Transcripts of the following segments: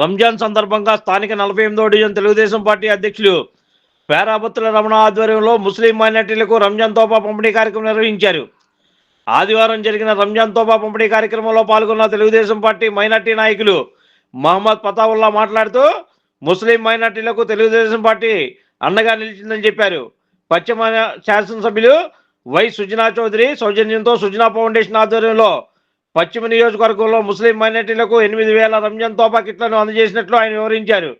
రంజాన్ సందర్భంగా స్థానిక నలభై ఎనిమిదో డివిజన్ తెలుగుదేశం పార్టీ అధ్యక్షులు పేరాబత్తుల రమణ ఆధ్వర్యంలో ముస్లిం మైనార్టీలకు రంజాన్ తోపా పంపిణీ కార్యక్రమం నిర్వహించారు. ఆదివారం జరిగిన రంజాన్ తోపా పంపిణీ కార్యక్రమంలో పాల్గొన్న తెలుగుదేశం పార్టీ మైనార్టీ నాయకులు మహమ్మద్ పతావుల్లా మాట్లాడుతూ ముస్లిం మైనార్టీలకు తెలుగుదేశం పార్టీ అండగా నిలిచిందని చెప్పారు. పశ్చిమ శాసనసభ్యులు వై సుజనా చౌదరి సౌజన్యంతో సుజనా ఫౌండేషన్ ఆధ్వర్యంలో పశ్చిమ నియోజకవర్గంలో ముస్లిం మైనార్టీలకు ఎనిమిది వేల రంజాన్ తోపా కిట్లను అందజేసినట్లు ఆయన వివరించారు.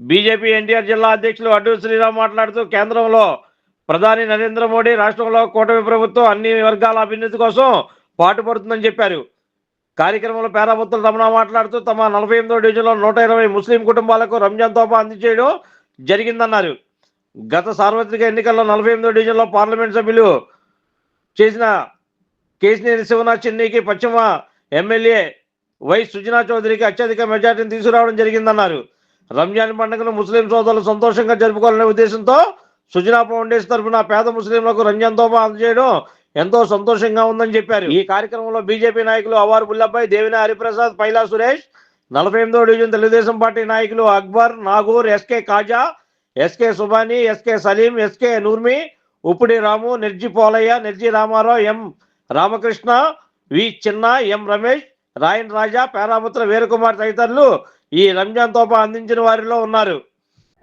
బీజేపీ ఎన్టీఆర్ జిల్లా అధ్యక్షులు అడ్డు శ్రీరామ్ మాట్లాడుతూ కేంద్రంలో ప్రధాని నరేంద్ర మోడీ రాష్ట్రంలో కూటమి ప్రభుత్వం అన్ని వర్గాల అభివృద్ధి కోసం పాటుపడుతుందని చెప్పారు. కార్యక్రమంలో పేరాబత్తుల రమణ మాట్లాడుతూ తమ నలభై ఎనిమిదో డివిజన్లో నూట ఇరవై ముస్లిం కుటుంబాలకు రంజాన్ తోపా అందజేయడం జరిగిందన్నారు. గత సార్వత్రిక ఎన్నికల్లో నలభై ఎనిమిదో డివిజన్లో పార్లమెంట్ సభ్యులు చేసిన కేసినేని శివనాథ్ చెన్నైకి పశ్చిమ ఎమ్మెల్యే వై సుజనా చౌదరికి అత్యధిక మెజార్టీని తీసుకురావడం జరిగిందన్నారు. రంజాన్ పండుగను ముస్లిం సోదరులు సంతోషంగా జరుపుకోవాలనే ఉద్దేశంతో సుజనా ఫౌండేషన్ తరఫున పేద ముస్లింలకు రంజాన్ తోపా అందజేయడం ఎంతో సంతోషంగా ఉందని చెప్పారు. ఈ కార్యక్రమంలో బీజేపీ నాయకులు అవారు బుల్లబ్బాయి దేవిన హరిప్రసాద్ పైలా సురేష్ నలభై ఎనిమిదో డివిజన్ తెలుగుదేశం పార్టీ నాయకులు Akbar Nagur SK Kaja SK Subani SK Saleem SK Noormi Uppudi Ramu Nirji Polayya Nirji Ramarao M Ramakrishna V Chinna M Ramesh రాయన్ రాజా పేరాపుత్ర వీరకుమార్ తదితరులు ఈ రంజాన్ తోపా అందించిన వారిలో ఉన్నారు.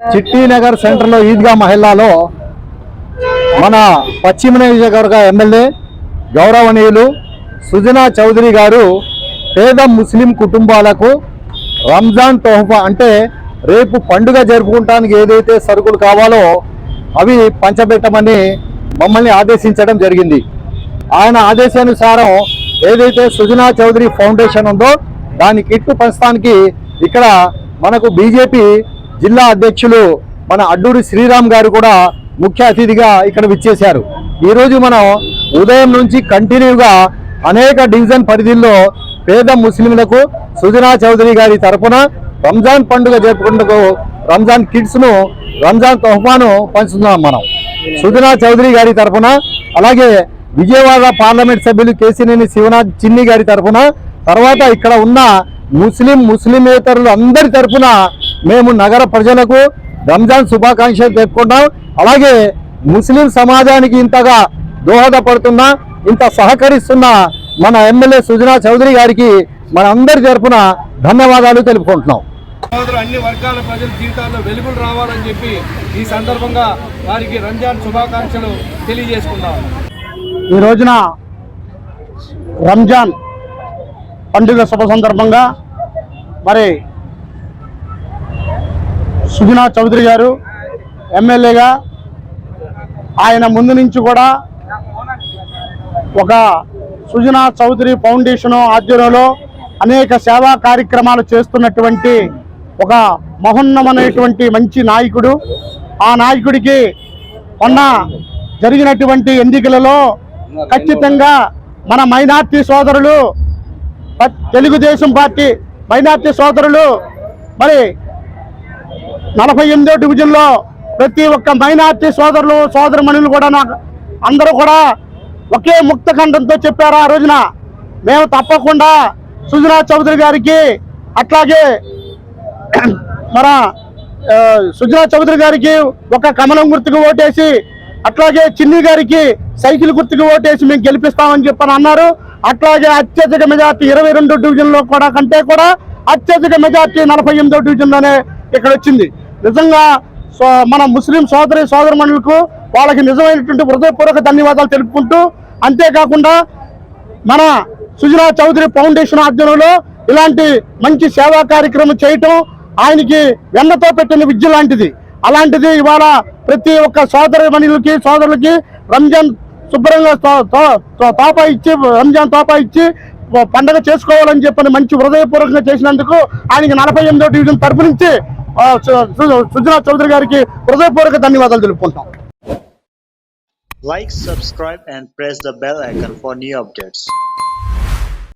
చిట్టి నగర్ సెంటర్లో ఈద్గా మహిళలో మన పశ్చిమ నియోజకవర్గ ఎమ్మెల్యే గౌరవనీయులు సుజనా చౌదరి గారు పేద ముస్లిం కుటుంబాలకు రంజాన్ తోహఫా అంటే రేపు పండుగ జరుపుకుంటానికి ఏదైతే సరుకులు కావాలో అవి పంచబెట్టమని మమ్మల్ని ఆదేశించడం జరిగింది. ఆయన ఆదేశానుసారం ఏదైతే సుజనా చౌదరి ఫౌండేషన్ ఉందో దాని కిట్టు పంచడానికి ఇక్కడ మనకు బీజేపీ జిల్లా అధ్యక్షులు మన అడ్డూరి శ్రీరామ్ గారు కూడా ముఖ్య అతిథిగా ఇక్కడ విచ్చేశారు. ఈరోజు మనం ఉదయం నుంచి కంటిన్యూగా అనేక డివిజన్ పరిధిల్లో పేద ముస్లింలకు సుజనా చౌదరి గారి తరపున రంజాన్ పండుగ జరుపుకుంటూ రంజాన్ కిట్స్ను రంజాన్ తోఫాను పంచుతున్నాం మనం. సుజనా చౌదరి గారి తరపున అలాగే విజయవాడ పార్లమెంట్ సభ్యులు కేసినేని శివనాథ్ చిన్ని గారి తరఫున తర్వాత ఇక్కడ ఉన్న ముస్లిం ముస్లిమేతరులు అందరి తరపున మేము నగర ప్రజలకు రంజాన్ శుభాకాంక్షలు తెలుపుకుంటాం. అలాగే ముస్లిం సమాజానికి ఇంతగా దోహదపడుతున్న ఇంత సహకరిస్తున్న మన ఎమ్మెల్యే సుజనా చౌదరి గారికి మన అందరి తరపున ధన్యవాదాలు తెలుపుకుంటున్నాం. అన్ని వర్గాల ప్రజల జీవితాల్లో వెలుగులు రావాలని చెప్పి ఈ సందర్భంగా వారికి రంజాన్ శుభాకాంక్షలు తెలియజేసుకున్నాం ఈ రోజున రంజాన్ పండుగ శుభ సందర్భంగా మరి సుజనా చౌదరి గారు ఎమ్మెల్యేగా ఆయన ముందు నుంచి కూడా ఒక సుజనా చౌదరి ఫౌండేషన్ ఆధ్వర్యంలో అనేక సేవా కార్యక్రమాలు చేస్తున్నటువంటి ఒక మహోన్నమనేటువంటి మంచి నాయకుడు. ఆ నాయకుడికి మొన్న జరిగినటువంటి ఎన్నికలలో ఖచ్చితంగా మన మైనార్టీ సోదరులు తెలుగుదేశం పార్టీ మైనార్టీ సోదరులు మరి నలభై ఎనిమిదో డివిజన్లో ప్రతి ఒక్క మైనార్టీ సోదరులు సోదరమణులు కూడా నాకు అందరూ కూడా ఒకే ముక్త ఖండంతో చెప్పారు ఆ రోజున. మేము తప్పకుండా సుజనా చౌదరి గారికి అట్లాగే మన సుజనా చౌదరి గారికి ఒక కమలం గుర్తుకు ఓటేసి అట్లాగే చిన్ని గారికి సైకిల్ గుర్తుకు ఓటేసి మేము గెలిపిస్తామని చెప్పని అన్నారు. అట్లాగే అత్యధిక మెజార్టీ ఇరవై రెండు డివిజన్లో కూడా కంటే కూడా అత్యధిక మెజార్టీ నలభై ఎనిమిదో డివిజన్లోనే ఇక్కడ వచ్చింది. నిజంగా సో- మన ముస్లిం సోదరి సోదరమణులకు వాళ్ళకి నిజమైనటువంటి హృదయపూర్వక ధన్యవాదాలు తెలుపుకుంటూ అంతేకాకుండా మన సుజనా చౌదరి ఫౌండేషన్ ఆధ్వర్యంలో ఇలాంటి మంచి సేవా కార్యక్రమం చేయటం ఆయనకి వెన్నతో పెట్టిన విద్య లాంటిది. అలాంటిది ఇవాళ ప్రతి ఒక్క సోదరి మణులకి సోదరులకి రంజాన్ శుభ్రంగా తోప తోపా ఇచ్చి రంజాన్ తోపా ఇచ్చి పండగ చేసుకోవాలని చెప్పని మంచి హృదయపూర్వకంగా చేసినందుకు ఆయనకి నలభై ఎనిమిదో డివిజన్ తరపు నుంచి సుజనా చౌదరి గారికి హృదయపూర్వక ధన్యవాదాలు తెలుపుకుంటాం. Like subscribe and press the bell icon for new updates